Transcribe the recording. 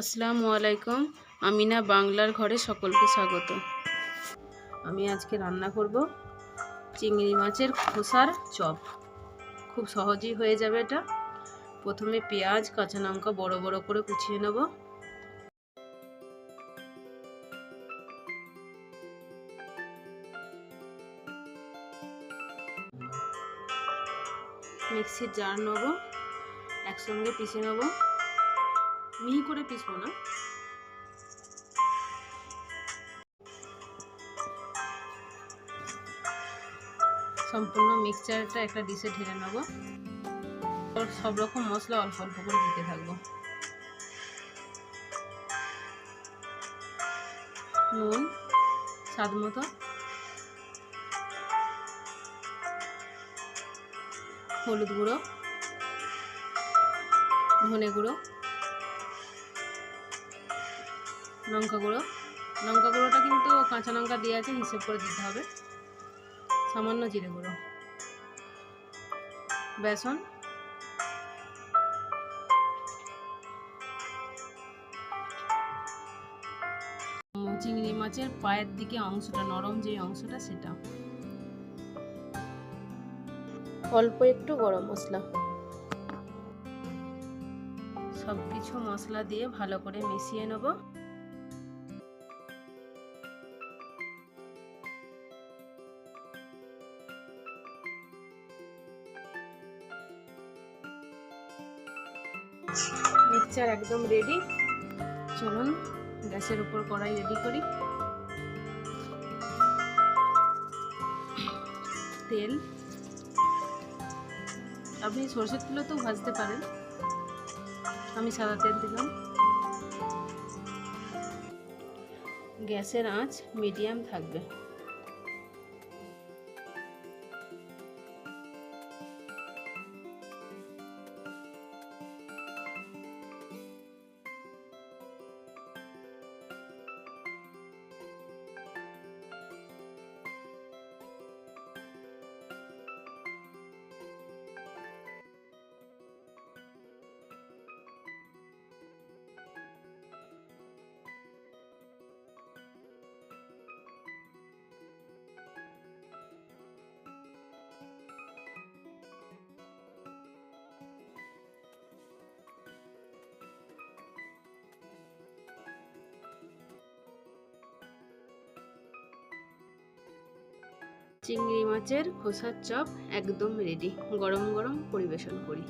আসসালামু আলাইকুম, আমিনা বাংলার ঘরে সকলকে স্বাগত। আমি আজকে রান্না করব চিংড়ি মাছের খোসার চপ। খুব সহজেই হয়ে যাবে এটা। প্রথমে পেঁয়াজ, কাঁচা লঙ্কা বড় বড় করে কুচিয়ে নেব। মিক্সির জার নেব, একসঙ্গে পিষে নেব। মিহি করে পিসবো না সম্পূর্ণ মিক্সচারটা একটা ডিশে ঢেলে নেব। সব রকম মশলা অল্প অল্প করে দিতে থাকব। নুন, স্বাদ মতো। হলুদ গুঁড়ো, ধনে গুঁড়ো। লঙ্কা গুঁড়ো। লঙ্কা গুঁড়োটা কিন্তু কাঁচা লঙ্কা দিয়ে আছে হিসেব করে দিতে হবে। সামান্য জিরে গুঁড়ো। বেসন। চিংড়ি মাছের পায়ের দিকে অংশটা নরম যে অংশটা সেটা। অল্প একটু গরম মশলা। সব কিছু মশলা দিয়ে ভালো করে মিশিয়ে নেব। মিক্সচার একদম রেডি চলুন, গ্যাসের উপর কড়াই রেডি করি। তেল। আপনি সরষের তেলও ভাজতে পারেন। আমি সাদা তেল দিলাম। গ্যাসের আঁচ মিডিয়াম থাকবে। চিংড়ি মাছের খোসার চপ একদম রেডি গরম গরম পরিবেশন করি।